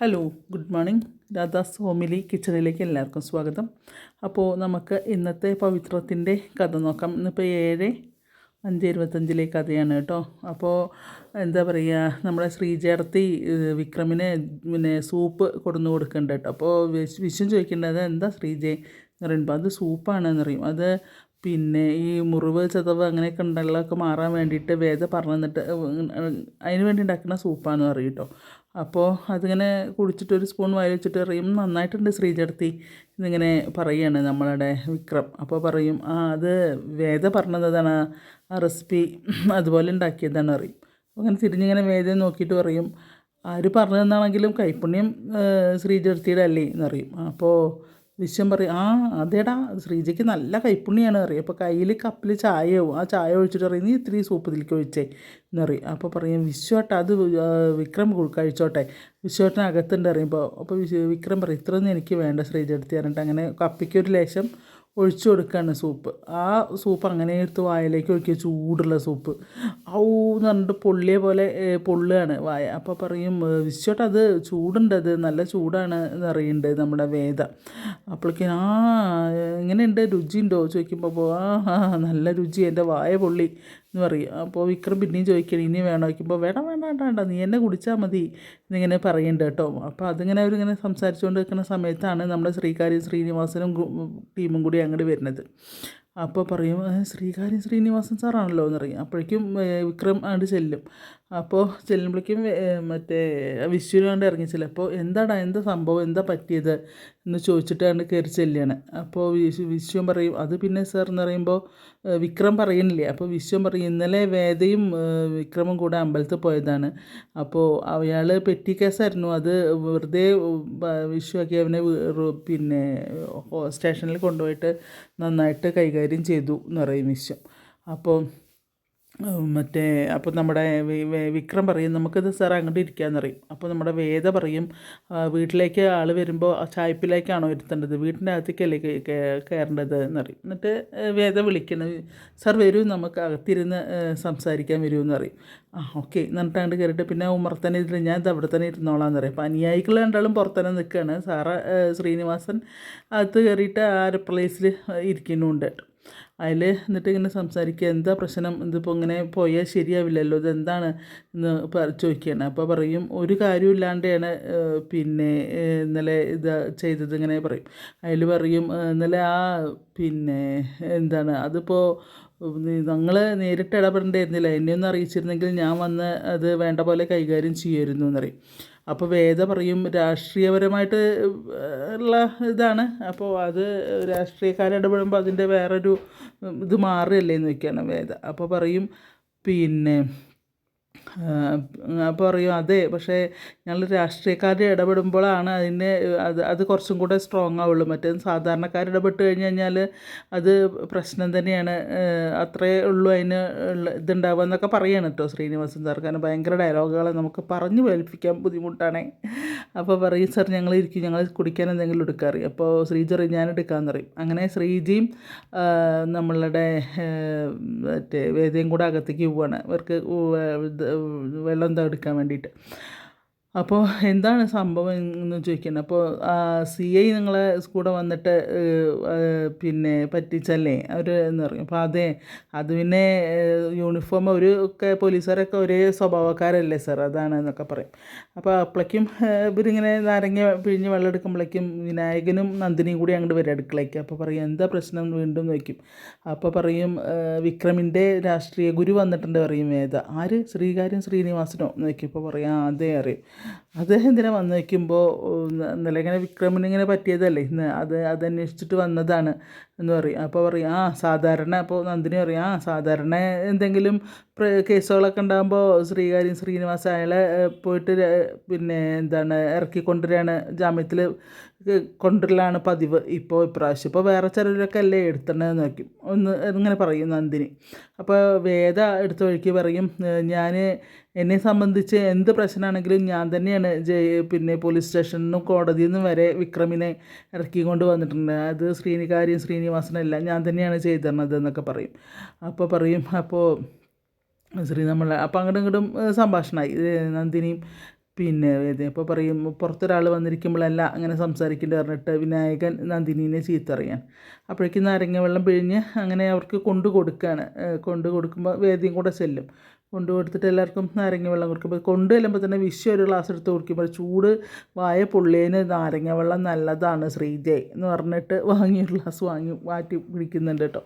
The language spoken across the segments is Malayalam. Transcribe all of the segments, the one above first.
Hello good morning Radha's homely കിച്ചണിലേക്ക് എല്ലാവർക്കും സ്വാഗതം. അപ്പോൾ നമുക്ക് ഇന്നത്തെ പവിത്രത്തിന്റെ കഥ നോക്കാം. ഇന്നിപ്പോൾ ഏഴ് അഞ്ച് ഇരുപത്തഞ്ചിലെ കഥയാണ് കേട്ടോ. അപ്പോൾ എന്താ പറയുക നമ്മുടെ ശ്രീചേർത്തി വിക്രമിനെ പിന്നെ സൂപ്പ് കൊടുന്നു കൊടുക്കേണ്ട കേട്ടോ. അപ്പോൾ വിശ് വിശ്വം ചോദിക്കേണ്ടത് എന്താ ശ്രീജയ് എന്ന് പറയുമ്പോൾ അത് സൂപ്പാണെന്ന് പറയും. അത് പിന്നെ ഈ മുറിവ് ചതവ് അങ്ങനെയൊക്കെ ഉണ്ടെങ്കിലൊക്കെ മാറാൻ വേണ്ടിയിട്ട് വേദ പറഞ്ഞു തന്നിട്ട് അതിന് വേണ്ടി ഉണ്ടാക്കുന്ന സൂപ്പാന്ന് പറയും കേട്ടോ. അപ്പോൾ അതിങ്ങനെ കുടിച്ചിട്ട് ഒരു സ്പൂൺ വായിൽ വെച്ചിട്ട് പറയും നന്നായിട്ടുണ്ട് ശ്രീചേർത്തി എന്നിങ്ങനെ പറയുകയാണ് നമ്മളുടെ വിക്രം. അപ്പോൾ പറയും ആ അത് വേദ പറഞ്ഞതാണ് ആ റെസിപ്പി അതുപോലെ ഉണ്ടാക്കിയതാണ് പറയും. അങ്ങനെ തിരിഞ്ഞിങ്ങനെ വേദ നോക്കിയിട്ട് പറയും ആര് പറഞ്ഞതെന്നാണെങ്കിലും കൈപ്പുണ്യം ശ്രീചേർത്തിയുടെ അല്ലേ എന്നറിയും അപ്പോൾ വിശ്വം പറയും ആ അതേടാ ശ്രീജയ്ക്ക് നല്ല കൈപ്പുണ്യാണ്. അറിയാം അപ്പോൾ കയ്യിൽ കപ്പിൽ ചായയാവും ആ ചായ ഒഴിച്ചിട്ട് പറയും നീ ഇത്തിരി സൂപ്പ് ഇതിലേക്ക് ഒഴിച്ചേ. എന്ന് പറയും. അപ്പോൾ പറയും വിശ്വട്ട അത് വിക്രം കഴിച്ചോട്ടെ. വിശ്വട്ടനകത്തുണ്ട് അറിയുമ്പോൾ അപ്പോൾ വിക്രം പറയും ഇത്രയൊന്നും എനിക്ക് വേണ്ട ശ്രീജ എടുത്ത് പറഞ്ഞിട്ട് അങ്ങനെ കപ്പിക്ക് ഒരു ലേശം ഒഴിച്ചു കൊടുക്കുകയാണ് സൂപ്പ്. ആ സൂപ്പ് അങ്ങനെ എടുത്ത് വായിലേക്ക് ഒഴിക്കുക ചൂടുള്ള സൂപ്പ്. ഔ എന്ന് പറഞ്ഞിട്ട് പൊള്ളിയ പോലെ പൊള്ളുകയാണ് വായ. അപ്പോൾ പറയും വിശ്വട്ട് അത് ചൂടുണ്ടത് നല്ല ചൂടാണ് എന്ന് അറിയുന്നുണ്ട് നമ്മുടെ വേദ. അപ്പോഴേക്കും ആ എങ്ങനെയുണ്ട് രുചിയുണ്ടോ? ചോദിക്കുമ്പോൾ ആ നല്ല രുചി എന്റെ വായ പൊള്ളി. എന്ന് പറയും. അപ്പോൾ വിക്രം പിന്നെയും ചോദിക്കണം ഇനി വേണോ? വയ്ക്കുമ്പോൾ വേണം വേണ്ട വേണ്ട വേണ്ട നീ എന്നെ കുടിച്ചാൽ മതി. എന്നിങ്ങനെ പറയുന്നുണ്ട് കേട്ടോ. അപ്പോൾ അതിങ്ങനെ അവരിങ്ങനെ സംസാരിച്ചുകൊണ്ട് നിൽക്കുന്ന സമയത്താണ് നമ്മുടെ ശ്രീകാര്യം ശ്രീനിവാസനും ടീമും കൂടി അങ്ങോട്ട് വരുന്നത്. അപ്പോൾ പറയും "ഏ, ശ്രീകാര്യം ശ്രീനിവാസൻ സാറാണല്ലോ? എന്ന് പറയും. അപ്പോഴേക്കും വിക്രം അങ്ങോട്ട് ചെല്ലും. അപ്പോൾ ചെല്ലുമ്പോഴേക്കും മറ്റേ വിശ്വനാണ്ട് ഇറങ്ങി അപ്പോൾ എന്താടാ എന്താ സംഭവം? എന്താ പറ്റിയത്? എന്ന് ചോദിച്ചിട്ടാണ് കയറി ചെല്ലുകയാണ് അപ്പോൾ വിശ്വ പറയും അത് പിന്നെ സാർ എന്ന് പറയുമ്പോൾ വിക്രം പറയുന്നില്ലേ? അപ്പോൾ വിശ്വം പറയും ഇന്നലെ വേദയും വിക്രമും കൂടെ അമ്പലത്തിൽ പോയതാണ്. അപ്പോൾ അയാൾ പെറ്റി കേസായിരുന്നു അത് വെറുതെ വിശ്വമാക്കി അവനെ പിന്നെ സ്റ്റേഷനിൽ കൊണ്ടുപോയിട്ട് നന്നായിട്ട് കൈകാര്യം ചെയ്തു എന്ന് പറയും വിശ്വം. അപ്പോൾ മറ്റേ അപ്പോൾ നമ്മുടെ വിക്രം പറയും നമുക്കിത് സാർ അങ്ങോട്ട് ഇരിക്കാമെന്ന് പറയും അപ്പോൾ നമ്മുടെ വേദ പറയും "ആ, വീട്ടിലേക്ക് ആൾ വരുമ്പോൾ ചായ്പിലേക്കാണോ ഇരുത്തേണ്ടത് വീട്ടിന്റെ അകത്തേക്കല്ലേ കയറേണ്ടത്? എന്ന് പറയും എന്നിട്ട് വേദ വിളിക്കണം സാർ വരൂ നമുക്ക് അകത്തിരുന്ന് സംസാരിക്കാൻ വരൂ എന്ന് ആ ഓക്കെ എന്നിട്ട് അങ്ങോട്ട് കയറിയിട്ട് പിന്നെ ഉമ്മർത്തന്നെ ഇരുന്ന് ഞാൻ അവിടെ തന്നെ ഇരുന്നോളാം എന്ന് അപ്പോൾ അനുയായികൾ രണ്ടാളും പുറത്തന്നെ നിൽക്കുകയാണ്. സാറ് ശ്രീനിവാസൻ അകത്ത് കയറിയിട്ട് ആ ഒരു പ്ലേസിൽ ഇരിക്കുന്നുണ്ട്. അതിൽ എന്നിട്ട് ഇങ്ങനെ സംസാരിക്കുക. എന്താ പ്രശ്നം? ഇതിപ്പോൾ ഇങ്ങനെ പോയാൽ ശരിയാവില്ലല്ലോ. ഇതെന്താണ്? എന്ന് ചോദിക്കുകയാണ്. അപ്പോൾ പറയും ഒരു കാര്യമില്ലാണ്ടാണ് ഇല്ലാണ്ടാണ് പിന്നെ ഇന്നലെ ഇത് ചെയ്തത് ഇങ്ങനെ പറയും. അതിൽ പറയും ഇന്നലെ ആ പിന്നെ എന്താണ് അതിപ്പോൾ ഞങ്ങൾ നേരിട്ട് ഇടപെടേണ്ടിയിരുന്നില്ല. എന്നെ ഒന്ന് അറിയിച്ചിരുന്നെങ്കിൽ ഞാൻ വന്ന് അത് വേണ്ട പോലെ കൈകാര്യം ചെയ്യുമായിരുന്നു എന്നറിയും അപ്പോൾ വേദ പറയും രാഷ്ട്രീയപരമായിട്ട് ഉള്ള ഇതാണ്. അപ്പോൾ അത് രാഷ്ട്രീയക്കാരിടപെടുമ്പോൾ അതിന്റെ വേറൊരു ഇത് മാറുകയല്ലേ എന്ന് വയ്ക്കുകയാണ് വേദ. അപ്പോൾ പറയും പിന്നെ അപ്പോൾ പറയും. അതെ പക്ഷേ ഞങ്ങൾ രാഷ്ട്രീയക്കാർ ഇടപെടുമ്പോഴാണ് അതിന് അത് അത് കുറച്ചും കൂടെ സ്ട്രോങ് ആവുള്ളൂ. മറ്റേ സാധാരണക്കാർ ഇടപെട്ട് കഴിഞ്ഞ് കഴിഞ്ഞാൽ അത് പ്രശ്നം തന്നെയാണ്. അത്രേ ഉള്ളൂ അതിന് ഇതുണ്ടാവുക എന്നൊക്കെ പറയാണ് കേട്ടോ ശ്രീനിവാസൻ സാർ കാരണം ഭയങ്കര ഡയലോഗുകളെ നമുക്ക് പറഞ്ഞു ഫലിപ്പിക്കാൻ ബുദ്ധിമുട്ടാണ്. അപ്പോൾ പറയും സാർ ഞങ്ങൾ ഇരിക്കും. ഞങ്ങൾ കുടിക്കാൻ എന്തെങ്കിലും എടുക്കാറി. അപ്പോൾ ശ്രീജി പറയും ഞാൻ എടുക്കാമെന്ന് പറയും. അങ്ങനെ ശ്രീജിയും നമ്മളുടെ മറ്റേ വേദയും കൂടെ അകത്തേക്ക് പോവാണ്. അവർക്ക് വെള്ളം എന്താ എടുക്കാൻ വേണ്ടിയിട്ട്. അപ്പോൾ എന്താണ് സംഭവം എന്ന് ചോദിക്കുന്നത് അപ്പോൾ സി ഐ നിങ്ങളെ കൂടെ വന്നിട്ട് പിന്നെ പറ്റിച്ചല്ലേ? അവർ എന്ന് പറയും അപ്പോൾ അതെ അത് പിന്നെ യൂണിഫോം ഒരു ഒക്കെ പോലീസുകാരൊക്കെ ഒരേ സ്വഭാവക്കാരല്ലേ സാർ അതാണ് എന്നൊക്കെ പറയും. അപ്പോൾ അപ്പോഴേക്കും ഇവരിങ്ങനെ നാരങ്ങ പിഴിഞ്ഞ് വെള്ളം എടുക്കുമ്പോഴേക്കും വിനായകനും നന്ദിനിയും കൂടി അങ്ങോട്ട് വരും അടുക്കളയ്ക്ക് അപ്പോൾ പറയും എന്താ പ്രശ്നം? വീണ്ടും നോക്കും അപ്പോൾ പറയും വിക്രമിന്റെ രാഷ്ട്രീയ ഗുരു വന്നിട്ടുണ്ട് പറയും വേദ. ആര്? ശ്രീകാര്യം ശ്രീനിവാസനോ? നോക്കിയപ്പോൾ പറയും അതേ അറിയും അദ്ദേഹം എന്തിനാ വന്ന് വയ്ക്കുമ്പോൾ ഇന്നലെ ഇങ്ങനെ വിക്രമിന് ഇങ്ങനെ പറ്റിയതല്ലേ? ഇന്ന് അത് അതന്വേഷിച്ചിട്ട് വന്നതാണ് എന്ന് പറയും. അപ്പോൾ പറയും ആ സാധാരണ അപ്പോൾ നന്ദിനി പറയും ആ സാധാരണ എന്തെങ്കിലും കേസുകളൊക്കെ ഉണ്ടാകുമ്പോൾ ശ്രീകാര്യം ശ്രീനിവാസ അയാളെ പോയിട്ട് പിന്നെ എന്താണ് ഇറക്കിക്കൊണ്ടുവരികയാണ്. ജാമ്യത്തിൽ കൊണ്ടുവരലാണ് പതിവ്. ഇപ്പോൾ ഇപ്രാവശ്യം ഇപ്പോൾ വേറെ ചിലരൊക്കെ അല്ലേ എടുത്തിട്ടുണ്ടെന്ന് നോക്കും ഒന്ന് ഇങ്ങനെ പറയും നന്ദിനി. അപ്പോൾ വേദ എടുത്ത വഴിക്ക് പറയും ഞാൻ എന്നെ സംബന്ധിച്ച് എന്ത് പ്രശ്നമാണെങ്കിലും ഞാൻ തന്നെയാണ് പിന്നെ പോലീസ് സ്റ്റേഷനിൽ നിന്നും കോടതിയിൽ നിന്നും വരെ വിക്രമിനെ ഇറക്കിക്കൊണ്ട് വന്നിട്ടുണ്ട്. അത് ശ്രീനികാര്യം ശ്രീനിവാസനല്ല ഞാൻ തന്നെയാണ് ചെയ്തു തരണത് എന്നൊക്കെ പറയും. അപ്പോൾ പറയും അപ്പോൾ ശ്രീ നമ്മൾ അപ്പോൾ അങ്ങോട്ടും ഇങ്ങോട്ടും സംഭാഷണമായി നന്ദിനിയും പിന്നെ ഇപ്പോൾ പറയും പുറത്തൊരാൾ വന്നിരിക്കുമ്പോഴല്ല അങ്ങനെ സംസാരിക്കേണ്ടി പറഞ്ഞിട്ട് വിനായകൻ നന്ദിനീനെ ചീത്തറിയാൻ. അപ്പോഴേക്കും നാരങ്ങ വെള്ളം പിഴിഞ്ഞ് അങ്ങനെ അവർക്ക് കൊണ്ടു കൊടുക്കുകയാണ് കൊണ്ടു കൊടുക്കുമ്പോൾ വേദിയും കൂടെ ചെല്ലും. കൊണ്ടു കൊടുത്തിട്ട് എല്ലാവർക്കും നാരങ്ങ വെള്ളം കൊടുക്കുമ്പോൾ കൊണ്ടു ചെല്ലുമ്പോൾ തന്നെ വിശ്വ ഒരു ഗ്ലാസ് എടുത്ത് കുടിക്കുമ്പോൾ ചൂട് വായ പൊള്ളിയതിന് നാരങ്ങ വെള്ളം നല്ലതാണ് ശ്രീജയ് എന്ന് പറഞ്ഞിട്ട് വാങ്ങി ഒരു ഗ്ലാസ് വാങ്ങി മാറ്റി പിടിക്കുന്നുണ്ട് കേട്ടോ.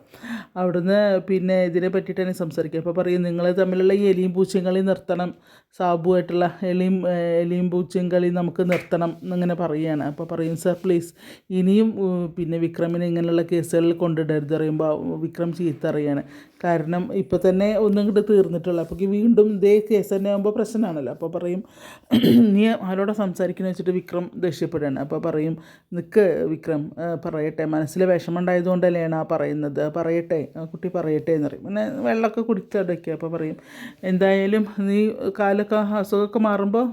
അവിടുന്ന് പിന്നെ ഇതിനെ പറ്റിയിട്ടാണ് സംസാരിക്കുക. അപ്പോൾ പറയും നിങ്ങൾ തമ്മിലുള്ള ഈ എലിയും പൂച്ചയും കളി നിർത്തണം. സാബുവായിട്ടുള്ള എലിയും എലിയും പൂച്ചയും കളി നമുക്ക് നിർത്തണം എന്നിങ്ങനെ പറയുകയാണ്. അപ്പോൾ പറയും സർ പ്ലീസ് ഇനിയും പിന്നെ വിക്രമിനെ ഇങ്ങനെയുള്ള കേസുകളിൽ കൊണ്ടിടരുത് പറയുമ്പോൾ വിക്രം ചീത്ത അറിയാണ് കാരണം ഇപ്പോൾ തന്നെ ഒന്നും ഇങ്ങോട്ട് തീർന്നിട്ടുള്ളൂ. അപ്പോൾ വീണ്ടും ഇതേ കേസ് തന്നെ ആകുമ്പോൾ പ്രശ്നമാണല്ലോ അപ്പോൾ പറയും നീ ആരോടെ സംസാരിക്കുന്ന? വെച്ചിട്ട് വിക്രം ദേഷ്യപ്പെടുകയാണ്. അപ്പോൾ പറയും നിൽക്ക് വിക്രം പറയട്ടെ. മനസ്സിൽ വിഷമം ഉണ്ടായതുകൊണ്ടല്ലേണ് ആ പറയുന്നത്. പറയട്ടെ. കുട്ടി പറയട്ടെ എന്ന് പറയും. പിന്നെ വെള്ളമൊക്കെ കുടിച്ചടയ്ക്കുക അപ്പോൾ പറയും എന്തായാലും നീ കാലൊക്കെ അസുഖമൊക്കെ മാറുമ്പോൾ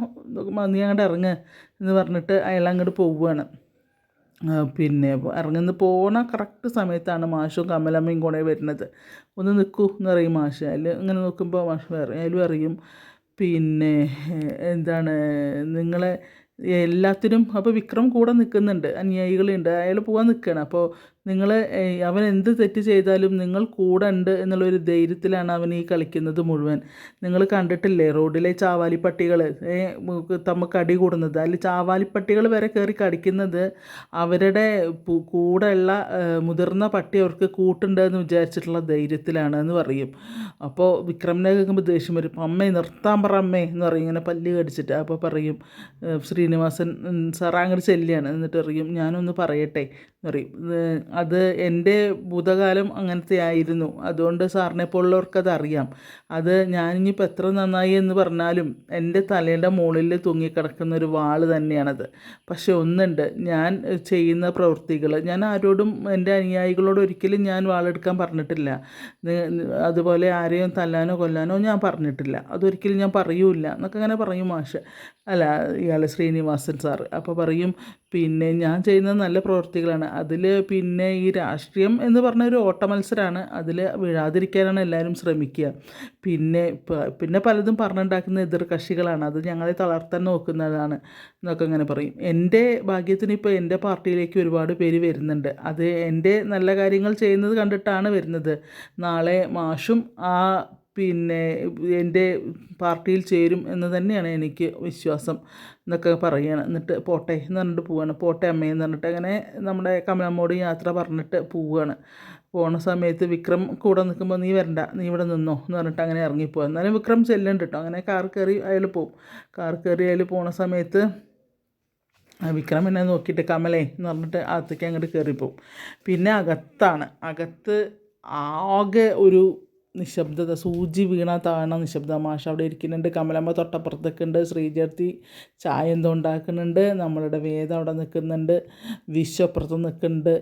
നീ അങ്ങോട്ട് ഇറങ്ങ് എന്ന് പറഞ്ഞിട്ട് അയാൾ അങ്ങോട്ട് പോവുകയാണ്. പിന്നെ ഇറങ്ങുന്ന പോണ കറക്റ്റ് സമയത്താണ് മാഷും കമലമ്മയും കൂടെ വരുന്നത്. ഒന്ന് നിൽക്കൂ എന്ന് പറയും മാഷ്. അതിൽ ഇങ്ങനെ നോക്കുമ്പോൾ മാഷ് അതിലും അറിയും പിന്നെ എന്താണ് നിങ്ങളെ എല്ലാത്തിനും അപ്പോൾ വിക്രം കൂടെ നിൽക്കുന്നുണ്ട് അനുയായികളുണ്ട്. അയാൾ പോകാൻ നിൽക്കുകയാണ് അപ്പോൾ നിങ്ങൾ അവൻ എന്ത് തെറ്റ് ചെയ്താലും നിങ്ങൾ കൂടെ ഉണ്ട് എന്നുള്ളൊരു ധൈര്യത്തിലാണ് അവൻ ഈ കളിക്കുന്നത് മുഴുവൻ. നിങ്ങൾ കണ്ടിട്ടില്ലേ റോഡിലെ ചാവാലിപ്പട്ടികൾ തമ്മക്ക് കടി കൂടുന്നത്. അതിൽ ചാവാലിപ്പട്ടികൾ വരെ കയറി കടിക്കുന്നത് അവരുടെ കൂടെയുള്ള മുതിർന്ന പട്ടി അവർക്ക് കൂട്ടുണ്ട് എന്ന് വിചാരിച്ചിട്ടുള്ള ധൈര്യത്തിലാണ് എന്ന് പറയും. അപ്പോൾ വിക്രമിനെ കേൾക്കുമ്പോൾ ദേഷ്യം വരും. അമ്മേ നിർത്താൻ പറ അമ്മേ എന്ന് പറയും. ഇങ്ങനെ പല്ല് കടിച്ചിട്ട് അപ്പോൾ പറയും ശ്രീനിവാസൻ സാർ അങ്ങോട്ട് ചെല്ലിയാണ് എന്നിട്ട് പറയും ഞാനൊന്ന് പറയട്ടെ എന്ന് പറയും. അത് എന്റെ ഭൂതകാലം അങ്ങനത്തെ ആയിരുന്നു. അതുകൊണ്ട് സാറിനെ പോലുള്ളവർക്കത് അറിയാം അത് ഞാനിനിപ്പോൾ എത്ര നന്നായി എന്ന് പറഞ്ഞാലും എന്റെ തലയുടെ മുകളിൽ തൂങ്ങിക്കിടക്കുന്ന ഒരു വാൾ തന്നെയാണത്. പക്ഷെ ഒന്നുണ്ട്. ഞാൻ ചെയ്യുന്ന പ്രവൃത്തികൾ ഞാൻ ആരോടും എന്റെ അനുയായികളോട് ഒരിക്കലും ഞാൻ വാളെടുക്കാൻ പറഞ്ഞിട്ടില്ല. അതുപോലെ ആരെയും തല്ലാനോ കൊല്ലാനോ ഞാൻ പറഞ്ഞിട്ടില്ല. അതൊരിക്കലും ഞാൻ പറയൂല എന്നൊക്കെ അങ്ങനെ പറയും മാഷ്. അല്ല ഇയാൾ ശ്രീനിവാസൻ സാറ്. അപ്പോൾ പറയും പിന്നെ ഞാൻ ചെയ്യുന്ന നല്ല പ്രവൃത്തികളാണ്. അതിൽ പിന്നെ ഈ രാഷ്ട്രീയം എന്ന് പറഞ്ഞ ഒരു ഓട്ട മത്സരമാണ് അതിൽ വീഴാതിരിക്കാനാണ് എല്ലാവരും ശ്രമിക്കുക. പിന്നെ പിന്നെ പലതും പറഞ്ഞുണ്ടാക്കുന്ന എതിർ കക്ഷികളാണ്. അത് ഞങ്ങളെ തളർത്താൻ നോക്കുന്നതാണ് എന്നൊക്കെ അങ്ങനെ പറയും. എന്റെ ഭാഗ്യത്തിന് ഇപ്പോൾ എന്റെ പാർട്ടിയിലേക്ക് ഒരുപാട് പേര് വരുന്നുണ്ട്. അത് എന്റെ നല്ല കാര്യങ്ങൾ ചെയ്യുന്നത് കണ്ടിട്ടാണ് വരുന്നത്. നാളെ മാഷും ആ പിന്നെ എന്റെ പാർട്ടിയിൽ ചേരും എന്ന് തന്നെയാണ് എനിക്ക് വിശ്വാസം എന്നൊക്കെ പറയുകയാണ് എന്നിട്ട് പോട്ടെ എന്ന് പറഞ്ഞിട്ട് പോവുകയാണ് പോട്ടെ അമ്മയെന്ന് പറഞ്ഞിട്ട് അങ്ങനെ നമ്മുടെ കമലമ്മോട് യാത്ര പറഞ്ഞിട്ട് പോവുകയാണ് പോണ സമയത്ത് വിക്രം കൂടെ നിൽക്കുമ്പോൾ നീ വരണ്ട നീ ഇവിടെ നിന്നോ എന്ന് പറഞ്ഞിട്ട് അങ്ങനെ ഇറങ്ങിപ്പോവാം. എന്നാലും വിക്രം ചെല്ലുന്നുണ്ട് കേട്ടോ അങ്ങനെ കാർ കയറി അയാൾ പോവും. കാർ കയറി അയാൾ പോണ സമയത്ത് വിക്രം എന്നെ നോക്കിയിട്ട് കമലേ എന്ന് പറഞ്ഞിട്ട് അകത്തേക്ക് അങ്ങോട്ട് കയറിപ്പോവും. പിന്നെ അകത്താണ്. അകത്ത് ആകെ ഒരു നിശബ്ദത സൂചി വീണ താണ നിശബ്ദ മാഷ അവിടെ ഇരിക്കുന്നുണ്ട്. കമലമ്മ തൊട്ടപ്പുറത്തൊക്കെ ഉണ്ട്. ശ്രീജർത്തി ചായ എന്തോ ഉണ്ടാക്കുന്നുണ്ട്. നമ്മളുടെ വേദം അവിടെ നിൽക്കുന്നുണ്ട്. വിശ്വപ്പുറത്ത് നിൽക്കുന്നുണ്ട്.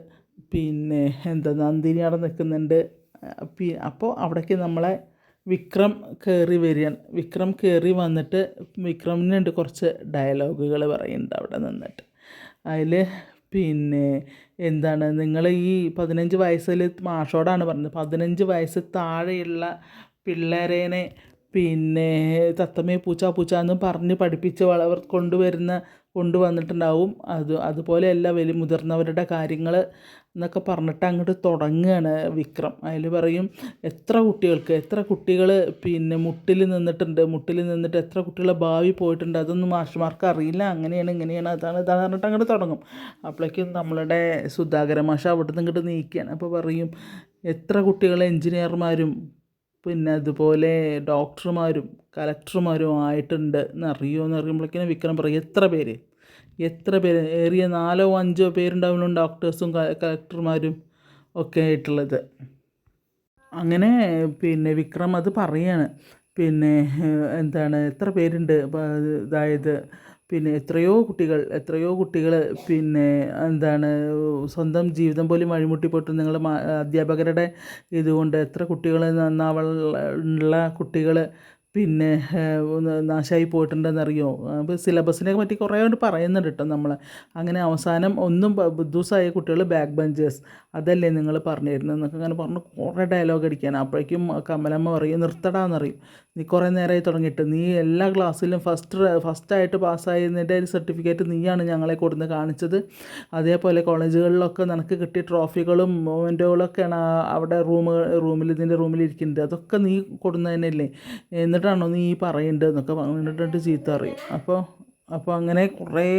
പിന്നെ എന്താ നന്ദിനി അവിടെ നിൽക്കുന്നുണ്ട്. അപ്പോൾ അവിടേക്ക് നമ്മളെ വിക്രം കയറി വരികയാണ്. വിക്രം കയറി വന്നിട്ട് വിക്രമിനുണ്ട് കുറച്ച് ഡയലോഗുകൾ പറയുന്നുണ്ട് അവിടെ നിന്നിട്ട്. അതിൽ പിന്നെ എന്താണ്? നിങ്ങൾ ഈ പതിനഞ്ച് വയസ്സിൽ മാഷോടാണ് പറഞ്ഞത്. പതിനഞ്ച് വയസ്സ് താഴെയുള്ള പിള്ളേരേനെ പിന്നെ തത്തമ്മേ പൂച്ച പൂച്ച എന്ന് പറഞ്ഞ് പഠിപ്പിച്ച് വളർ കൊണ്ടുവരുന്ന കൊണ്ടുവന്നിട്ടുണ്ടാവും. അത് അതുപോലെയല്ല വലിയ മുതിർന്നവരുടെ കാര്യങ്ങൾ എന്നൊക്കെ പറഞ്ഞിട്ട് അങ്ങോട്ട് തുടങ്ങുകയാണ് വിക്രം. അതിൽ പറയും എത്ര കുട്ടികൾക്ക് എത്ര കുട്ടികൾ പിന്നെ മുട്ടിൽ നിന്നിട്ടുണ്ട് മുട്ടിൽ നിന്നിട്ട് എത്ര കുട്ടികളെ ഭാവി പോയിട്ടുണ്ട് അതൊന്നും മാഷുമാർക്ക് അറിയില്ല. അങ്ങനെയാണ് ഇങ്ങനെയാണ് അതാണ് ഇതാണ് പറഞ്ഞിട്ട് അങ്ങോട്ട് തുടങ്ങും. അപ്പോഴേക്കും നമ്മളുടെ സുധാകര മാഷ അവിടെ നിന്ന് ഇങ്ങോട്ട് നീക്കുകയാണ്. അപ്പോൾ പറയും എത്ര കുട്ടികൾ എൻജിനീയർമാരും പിന്നെ അതുപോലെ ഡോക്ടർമാരും കലക്ടർമാരും ആയിട്ടുണ്ട് എന്നറിയോ എന്ന് അറിയുമ്പോഴേക്കിനും വിക്രം പറയും എത്ര പേര്? എത്ര പേര്? ഏറിയ നാലോ അഞ്ചോ പേരുണ്ടാവുന്നു ഡോക്ടേഴ്സും കലക്ടർമാരും ഒക്കെ ആയിട്ടുള്ളത്. അങ്ങനെ പിന്നെ വിക്രം അത് പറയാണ്. പിന്നെ എന്താണ് എത്ര പേരുണ്ട്? അതായത് പിന്നെ എത്രയോ കുട്ടികൾ എത്രയോ കുട്ടികൾ പിന്നെ എന്താണ് സ്വന്തം ജീവിതം പോലും വഴിമുട്ടിപ്പോട്ട് നിങ്ങൾ അധ്യാപകരുടെ ഇതുകൊണ്ട് എത്ര കുട്ടികൾ നന്നാവുള്ള കുട്ടികൾ പിന്നെ നാശമായി പോയിട്ടുണ്ടെന്നറിയോ? അപ്പോൾ സിലബസിനെ പറ്റി കുറേ കൊണ്ട് പറയുന്നുണ്ട് കേട്ടോ നമ്മൾ അങ്ങനെ അവസാനം ഒന്നും ബുദ്ധൂസായ കുട്ടികൾ ബാക്ക് ബെഞ്ചേഴ്സ് അതല്ലേ നിങ്ങൾ പറഞ്ഞു തരുന്നത് എന്നൊക്കെ അങ്ങനെ പറഞ്ഞ് കുറേ ഡയലോഗ് അടിക്കാൻ. അപ്പോഴേക്കും കമലമ്മ പറയും നിർത്തടാന്നറിയും നീ കുറേ നേരമായി തുടങ്ങിയിട്ട് നീ എല്ലാ ക്ലാസ്സിലും ഫസ്റ്റ് ഫസ്റ്റായിട്ട് പാസ്സായതിന്റെ ഒരു സർട്ടിഫിക്കറ്റ് നീയാണ് ഞങ്ങളെ കൊടുന്ന് കാണിച്ചത്. അതേപോലെ കോളേജുകളിലൊക്കെ നിനക്ക് കിട്ടിയ ട്രോഫികളും മൊമെന്റുകളൊക്കെയാണ് അവിടെ റൂമ് റൂമിൽ ഇതിന്റെ റൂമിൽ ഇരിക്കുന്നത്. അതൊക്കെ നീ കൊടുന്നതന്നെയല്ലേ എന്നിട്ടാണോ നീ ഈ പറയേണ്ടതെന്നൊക്കെ പറഞ്ഞിട്ട് ചീത്ത അറിയും അപ്പോൾ അപ്പോൾ അങ്ങനെ കുറേ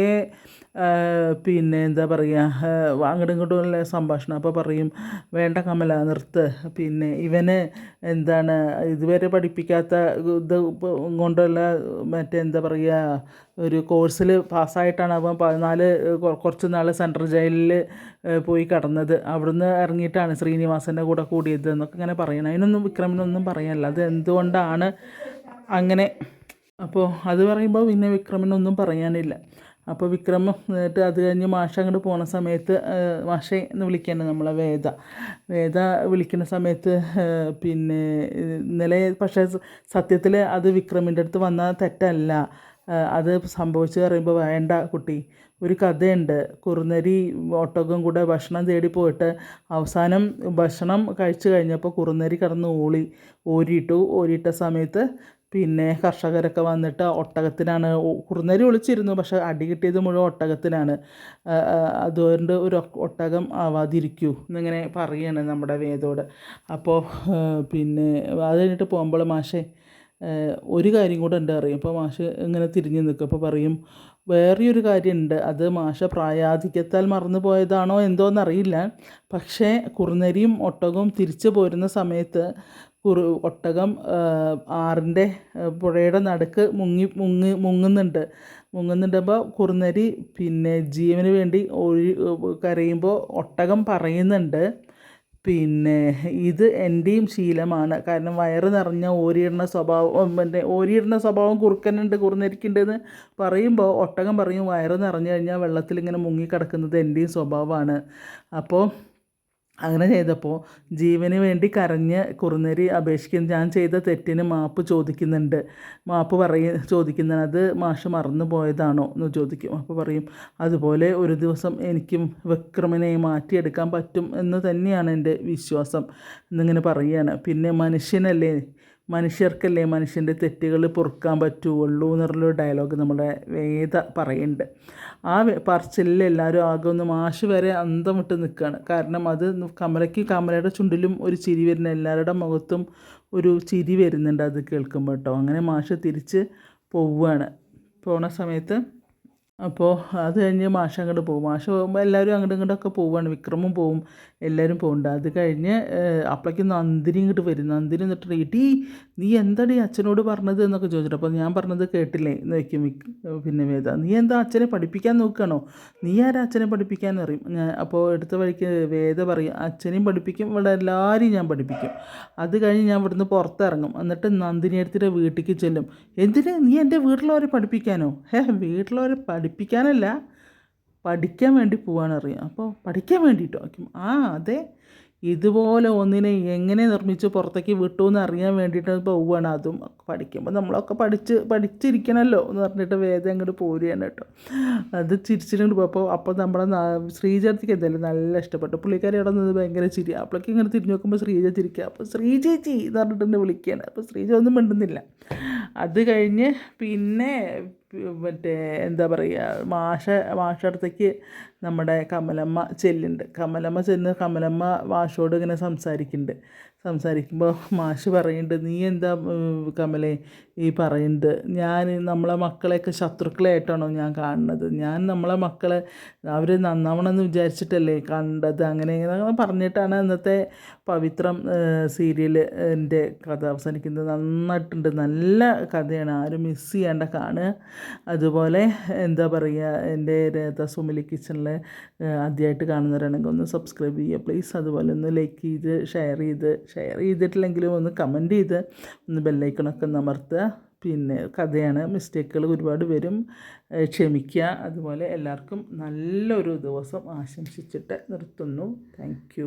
പിന്നെ എന്താ പറയുക അങ്ങോട്ടും ഇങ്ങോട്ടുമുള്ള സംഭാഷണം. അപ്പോൾ പറയും വേണ്ട കമല നിർത്ത്. പിന്നെ ഇവന് എന്താണ് ഇതുവരെ പഠിപ്പിക്കാത്ത ഇത് കൊണ്ടുള്ള മറ്റേ എന്താ പറയുക ഒരു കോഴ്സിൽ പാസ്സായിട്ടാണ് അവൻ പതിനാല് കുറച്ച് നാൾ സെൻട്രൽ ജയിലിൽ പോയി കടന്നത്. അവിടുന്ന് ഇറങ്ങിയിട്ടാണ് ശ്രീനിവാസന്റെ കൂടെ കൂടിയത് എന്നൊക്കെ ഇങ്ങനെ പറയണം. അതിനൊന്നും വിക്രമിനൊന്നും പറയാനില്ല. അത് എന്തുകൊണ്ടാണ് അങ്ങനെ അപ്പോൾ അത് പറയുമ്പോൾ പിന്നെ വിക്രമിനൊന്നും പറയാനില്ല. അപ്പോൾ വിക്രം എന്നിട്ട് അത് കഴിഞ്ഞ് മാഷ അങ്ങോട്ട് പോണ സമയത്ത് മാഷ എന്ന് വിളിക്കാണ് നമ്മളെ വേദ. വേദ വിളിക്കുന്ന സമയത്ത് പിന്നെ ഇന്നലെ പക്ഷേ സത്യത്തിൽ അത് വിക്രമിന്റെ അടുത്ത് വന്ന തെറ്റല്ല. അത് സംഭവിച്ചു പറയുമ്പോൾ വേണ്ട കുട്ടി. ഒരു കഥയുണ്ട്. കുറുനരി ഒട്ടകം കൂടെ ഭക്ഷണം തേടി പോയിട്ട് അവസാനം ഭക്ഷണം കഴിച്ചു കഴിഞ്ഞപ്പോൾ കുറുനരി കിടന്ന് ഓളി ഓരിയിട്ടു ഓരിയിട്ട സമയത്ത് പിന്നെ കർഷകരൊക്കെ വന്നിട്ട് ഒട്ടകത്തിനാണ് കുറുനരി ഒളിച്ചിരുന്നു പക്ഷെ അടി കിട്ടിയത് മുഴുവൻ ഒട്ടകത്തിനാണ്. അതുകൊണ്ട് ഒരു ഒട്ടകം ആവാതിരിക്കൂ എന്നിങ്ങനെ പറയുകയാണ് നമ്മുടെ വേദോട്. അപ്പോൾ പിന്നെ അത് കഴിഞ്ഞിട്ട് പോകുമ്പോൾ മാഷേ ഒരു കാര്യം കൂടെ ഉണ്ട് അറിയും. അപ്പോൾ മാഷ് ഇങ്ങനെ തിരിഞ്ഞ് നിൽക്കും. അപ്പോൾ പറയും വേറെയൊരു കാര്യമുണ്ട്. അത് മാഷ പ്രായാധിക്യത്താൽ മറന്നു പോയതാണോ എന്തോന്നറിയില്ല. പക്ഷേ കുറുനരിയും ഒട്ടകവും തിരിച്ചു പോരുന്ന സമയത്ത് കുറു ഒട്ടകം ആറിന്റെ പുഴയുടെ നടുക്ക് മുങ്ങി മുങ്ങി മുങ്ങുന്നുണ്ട്. മുങ്ങുന്നുണ്ടപ്പോൾ കുറുനരി പിന്നെ ജീവന് വേണ്ടി ഒഴി കരയുമ്പോൾ ഒട്ടകം പറയുന്നുണ്ട്. പിന്നെ ഇത് എന്റെയും ശീലമാണ്. കാരണം വയറ് നിറഞ്ഞ ഓരിയിടുന്ന സ്വഭാവം പിന്നെ ഓരിയിടുന്ന സ്വഭാവം കുറുക്കനുണ്ട് കുറുനരിക്കുണ്ടെന്ന് പറയുമ്പോൾ ഒട്ടകം പറയും വയറ് നിറഞ്ഞു കഴിഞ്ഞാൽ വെള്ളത്തിൽ ഇങ്ങനെ മുങ്ങിക്കിടക്കുന്നത് എന്റെയും സ്വഭാവമാണ്. അപ്പോൾ അങ്ങനെ ചെയ്തപ്പോൾ ജീവന് വേണ്ടി കരഞ്ഞ് കുറുനരി അപേക്ഷിക്കുന്നു ഞാൻ ചെയ്ത തെറ്റിന് മാപ്പ് ചോദിക്കുന്നുണ്ട്. മാപ്പ് പറയ ചോദിക്കുന്നത് അത് മാഷ് മറന്നു പോയതാണോ എന്ന് ചോദിക്കും. അപ്പോൾ പറയും അതുപോലെ ഒരു ദിവസം എനിക്കും വിക്രമനെ മാറ്റിയെടുക്കാൻ പറ്റും എന്ന് തന്നെയാണ് എന്റെ വിശ്വാസം എന്നിങ്ങനെ പറയുകയാണ്. പിന്നെ മനുഷ്യനല്ലേ മനുഷ്യർക്കല്ലേ മനുഷ്യന്റെ തെറ്റുകൾ പൊറുക്കാൻ പറ്റുള്ളൂ എന്നുള്ളൊരു ഡയലോഗ് നമ്മുടെ വേദ പറയുന്നുണ്ട്. ആ പറച്ചിലിൽ എല്ലാവരും ആകെ ഒന്ന് മാഷ് വരെ അന്തം വിട്ട് നിൽക്കുകയാണ്. കാരണം അത് കമലയ്ക്ക് കമലയുടെ ചുണ്ടിലും ഒരു ചിരി വരുന്ന എല്ലാവരുടെ മുഖത്തും ഒരു ചിരി വരുന്നുണ്ട് അത് കേൾക്കുമ്പോൾ കേട്ടോ. അങ്ങനെ മാഷ് തിരിച്ച് പോവുകയാണ്. പോണ സമയത്ത് അപ്പോൾ അത് കഴിഞ്ഞ് മാഷ് അങ്ങോട്ട് പോകും. മാഷ് പോകുമ്പോൾ എല്ലാവരും അങ്ങോട്ടും ഇങ്ങോട്ടൊക്കെ പോവുകയാണ്. വിക്രമും പോവും. എല്ലാവരും പോകുന്നുണ്ട് അത് കഴിഞ്ഞ് അപ്പോഴേക്കും നന്ദിനി ഇങ്ങോട്ട് വരും. നന്ദിനി എന്നിട്ട് എടീ നീ എന്താടി അച്ഛനോട് പറഞ്ഞത് എന്നൊക്കെ ചോദിച്ചിട്ട് അപ്പോൾ ഞാൻ പറഞ്ഞത് കേട്ടില്ലേ? എന്ന് വയ്ക്കും പിന്നെ വേദ നീ എന്താ അച്ഛനെ പഠിപ്പിക്കാൻ നോക്കുകയാണോ? നീ ആരാ അച്ഛനെ പഠിപ്പിക്കാൻ അറിയും ഞാൻ അപ്പോൾ എടുത്ത വഴിക്ക് വേദ പറയും അച്ഛനെയും പഠിപ്പിക്കും. ഇവിടെ എല്ലാവരെയും ഞാൻ പഠിപ്പിക്കും. അത് കഴിഞ്ഞ് ഞാൻ ഇവിടുന്ന് പുറത്തിറങ്ങും. എന്നിട്ട് നന്ദിനി എടുത്തിട്ട് വീട്ടിലേക്ക് ചെല്ലും. എന്തിന്? നീ എന്റെ വീട്ടിലുള്ളവരെ പഠിപ്പിക്കാനോ? ഹേ വീട്ടിലുള്ളവരെ പഠിപ്പിക്കാനല്ല പഠിക്കാൻ വേണ്ടി പോവാണ് അറിയാം. അപ്പോൾ പഠിക്കാൻ വേണ്ടിയിട്ടോ ആ അതെ. ഇതുപോലെ ഒന്നിനെ എങ്ങനെ നിർമ്മിച്ച് പുറത്തേക്ക് വിട്ടു എന്ന് അറിയാൻ വേണ്ടിയിട്ട് പോവുകയാണ് അതും പഠിക്കുമ്പോൾ നമ്മളൊക്കെ പഠിച്ച് പഠിച്ചിരിക്കണമല്ലോ എന്ന് പറഞ്ഞിട്ട് വേദം അങ്ങോട്ട് പോരുകയാണ് കേട്ടോ. അത് ചിരിച്ചിട്ടുണ്ട്. അപ്പോൾ അപ്പോൾ നമ്മുടെ ശ്രീജത്തിക്ക് എന്തായാലും നല്ല ഇഷ്ടപ്പെട്ടു. പുള്ളിക്കാരി അവിടെ നിന്ന് ഭയങ്കര ചിരി. അപ്പോഴേക്ക് ഇങ്ങനെ തിരിഞ്ഞു നോക്കുമ്പോൾ ശ്രീജ ചിരിക്കുക അപ്പോൾ ശ്രീജേച്ചി എന്ന് പറഞ്ഞിട്ട് വിളിക്കുകയാണ് അപ്പോൾ ശ്രീജ ഒന്നും മിണ്ടുന്നില്ല. അത് കഴിഞ്ഞ് പിന്നെ മറ്റേ എന്താ പറയുക മാഷ മാഷ അടുത്തേക്ക് നമ്മുടെ കമലമ്മ ചെല്ലുന്നുണ്ട്. കമലമ്മ ചെന്ന് കമലമ്മ മാഷോട് ഇങ്ങനെ സംസാരിക്കുന്നുണ്ട്. സംസാരിക്കുമ്പോൾ മാഷ് പറയുന്നുണ്ട് നീ എന്താ കമലേ ഈ പറയുന്നത് ഞാൻ നമ്മളെ മക്കളെയൊക്കെ ശത്രുക്കളായിട്ടാണോ ഞാൻ കാണുന്നത്? ഞാൻ നമ്മളെ മക്കളെ അവർ നന്നാവണമെന്ന് വിചാരിച്ചിട്ടല്ലേ കണ്ടത്? അങ്ങനെ അങ്ങനെ പറഞ്ഞിട്ടാണ് ഇന്നത്തെ പവിത്രം സീരിയലിന്റെ കഥ അവസാനിക്കുന്നത്. നന്നായിട്ടുണ്ട്. നല്ല കഥയാണ്. ആരും മിസ് ചെയ്യേണ്ട കാണുക. അതുപോലെ എന്താ പറയുക എന്റെ സുമിലി കിച്ചണിലെ ആദ്യമായിട്ട് കാണുന്നവരാണെങ്കിൽ ഒന്ന് സബ്സ്ക്രൈബ് ചെയ്യുക. പ്ലീസ് അതുപോലെ ഒന്ന് ലൈക്ക് ചെയ്ത് ഷെയർ ചെയ്ത് ഷെയർ ചെയ്തിട്ടില്ലെങ്കിലും ഒന്ന് കമന്റ് ചെയ്ത് ഒന്ന് ബെല്ലൈക്കണൊക്കെ ഒന്ന് അമർത്തുക പിന്നെ കഥയാണ് മിസ്റ്റേക്കുകൾ ഒരുപാട് വരും. ക്ഷമിക്കുക. അതുപോലെ എല്ലാവർക്കും നല്ലൊരു ദിവസം ആശംസിച്ചിട്ട് നിർത്തുന്നു. താങ്ക്